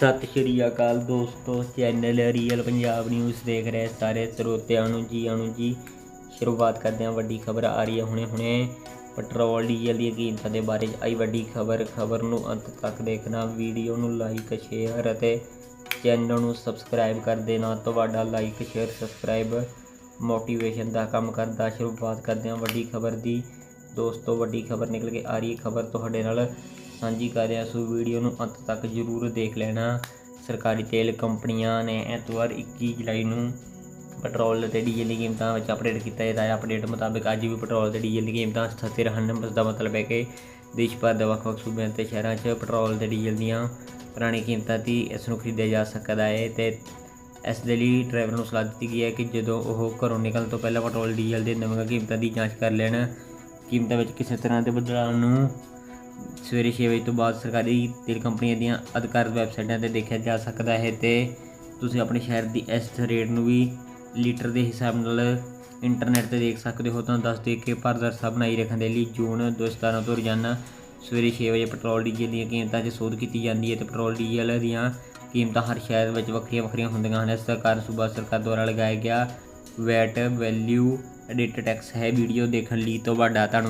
ਸਤਿ ਸ਼੍ਰੀ ਅਕਾਲ ਦੋਸਤੋ, channel real Punjab news ਦੇਖ ਰਹੇ ਸਾਰੇ ਸਰੋਤਿਆਂ ਨੂੰ ਜੀ ਆਣੂ ਜੀ। ਸ਼ੁਰੂਆਤ ਕਰਦੇ ਹਾਂ ਵੱਡੀ ਖਬਰ ਆ ਰਹੀ ਹੈ ਹੁਣੇ ਹੁਣੇ। ਪੈਟਰੋਲ, ਡੀਜ਼ਲ ਦੀਆਂ ਕੀਮਤਾਂ ਦੇ ਬਾਰੇ 'ਚ ਆਈ ਵੱਡੀ ਖਬਰ। ਖਬਰ ਨੂੰ ਅੰਤ ਤੱਕ ਦੇਖਣਾ, ਵੀਡੀਓ ਨੂੰ ਲਾਈਕ ਸ਼ੇਅਰ ਅਤੇ ਚੈਨਲ ਨੂੰ ਸਬਸਕ੍ਰਾਈਬ ਕਰ ਦੇਣਾ। ਤੁਹਾਡਾ ਲਾਈਕ ਸ਼ੇਅਰ ਸਬਸਕ੍ਰਾਈਬ ਮੋਟੀਵੇਸ਼ਨ ਦਾ ਕੰਮ ਕਰਦਾ। ਸ਼ੁਰੂਆਤ ਕਰਦੇ ਹਾਂ ਵੱਡੀ ਖਬਰ ਦੀ। ਦੋਸਤੋ, ਵੱਡੀ ਖਬਰ ਨਿਕਲ ਕੇ ਆ ਰਹੀ ਹੈ। ਖਬਰ ਤੁਹਾਡੇ ਨਾਲ ਸਾਂਝੀ ਕਰ ਰਿਹਾ, ਸੋ ਵੀਡੀਓ ਨੂੰ ਅੰਤ ਤੱਕ ਜ਼ਰੂਰ ਦੇਖ ਲੈਣਾ। ਸਰਕਾਰੀ ਤੇਲ ਕੰਪਨੀਆਂ ਨੇ ਐਤਵਾਰ 21 ਜੁਲਾਈ ਨੂੰ ਪੈਟਰੋਲ ਤੇ ਡੀਜ਼ਲ ਦੀ ਕੀਮਤਾਂ ਵਿੱਚ ਅਪਡੇਟ ਕੀਤਾ। ਜਾਂਦਾ ਹੈ ਅਪਡੇਟ ਮੁਤਾਬਕ ਅੱਜ ਵੀ ਪੈਟਰੋਲ ਤੇ ਡੀਜ਼ਲ ਦੀ ਕੀਮਤਾਂ ਸਥਿਰ ਹਨ ਇਸ ਦਾ ਮਤਲਬ ਹੈ ਕਿ ਦੇਸ਼ ਭਰ ਦੇ ਵੱਖ-ਵੱਖ ਸੂਬਿਆਂ ਤੇ ਸ਼ਹਿਰਾਂ 'ਚ ਪੈਟਰੋਲ ਤੇ ਡੀਜ਼ਲ ਦੀਆਂ ਪੁਰਾਣੀ ਕੀਮਤਾਂ 'ਤੇ ਇਸ ਨੂੰ ਖਰੀਦਿਆ ਜਾ ਸਕਦਾ ਹੈ ਤੇ ਇਸ ਦੇ ਲਈ ਡਰਾਈਵਰ ਨੂੰ ਸਲਾਹ ਦਿੱਤੀ ਗਈ ਹੈ ਕਿ ਜਦੋਂ ਉਹ ਘਰੋਂ ਨਿਕਲਣ ਤੋਂ ਪਹਿਲਾਂ ਪੈਟਰੋਲ ਡੀਜ਼ਲ ਦੇ ਨਵੀਆਂ ਕੀਮਤਾਂ ਦੀ ਜਾਂਚ ਕਰ ਲੈਣ, ਕੀਮਤਾਂ ਵਿੱਚ ਕਿਸੇ ਤਰ੍ਹਾਂ ਦੇ ਬਦਲਾਅ ਨੂੰ ਸਵੇਰੇ 6 ਵਜੇ ਤੋਂ ਬਾਅਦ ਸਰਕਾਰੀ ਤੇਲ ਕੰਪਨੀਆਂ ਦੀਆਂ ਅਧਿਕਾਰਤ ਵੈਬਸਾਈਟਾਂ ਤੇ ਦੇਖਿਆ ਜਾ ਸਕਦਾ ਹੈ ਤੇ ਤੁਸੀਂ ਆਪਣੇ ਸ਼ਹਿਰ ਦੀ ਇਸ ਰੇਟ ਨੂੰ ਵੀ ਲੀਟਰ ਦੇ ਹਿਸਾਬ ਨਾਲ ਇੰਟਰਨੈਟ ਤੇ ਦੇਖ ਸਕਦੇ ਹੋ ਤੁਹਾਨੂੰ ਦੱਸ ਦੇ ਕਿ ਭਾਰਤ ਬਣਾਈ ਰੱਖਣ ਦੇ ਲਈ ਜੂਨ 2017 ਤੋਂ ਰੋਜ਼ਾਨਾ ਸਵੇਰੇ 6 ਵਜੇ ਪੈਟਰੋਲ ਡੀਜ਼ਲ ਦੀਆਂ ਕੀਮਤਾਂ 'ਚ ਸੋਧ ਕੀਤੀ ਜਾਂਦੀ ਹੈ ਤੇ ਪੈਟਰੋਲ ਡੀਜ਼ਲ ਦੀਆਂ ਕੀਮਤਾਂ ਹਰ ਸ਼ਹਿਰ ਵਿੱਚ ਵੱਖਰੀਆਂ ਵੱਖਰੀਆਂ ਹੁੰਦੀਆਂ ਹਨ। ਇਸ ਦਾ ਕਾਰਨ ਸੂਬਾ ਸਰਕਾਰ ਦੁਆਰਾ ਲਗਾਇਆ ਗਿਆ ਵੈਟ ਵੈਲਿਊ ਐਡਿਟ ਟੈਕਸ ਹੈ। ਵੀਡੀਓ ਦੇਖਣ ਲਈ ਤੁਹਾਡਾ ਧੰਨਵਾਦ।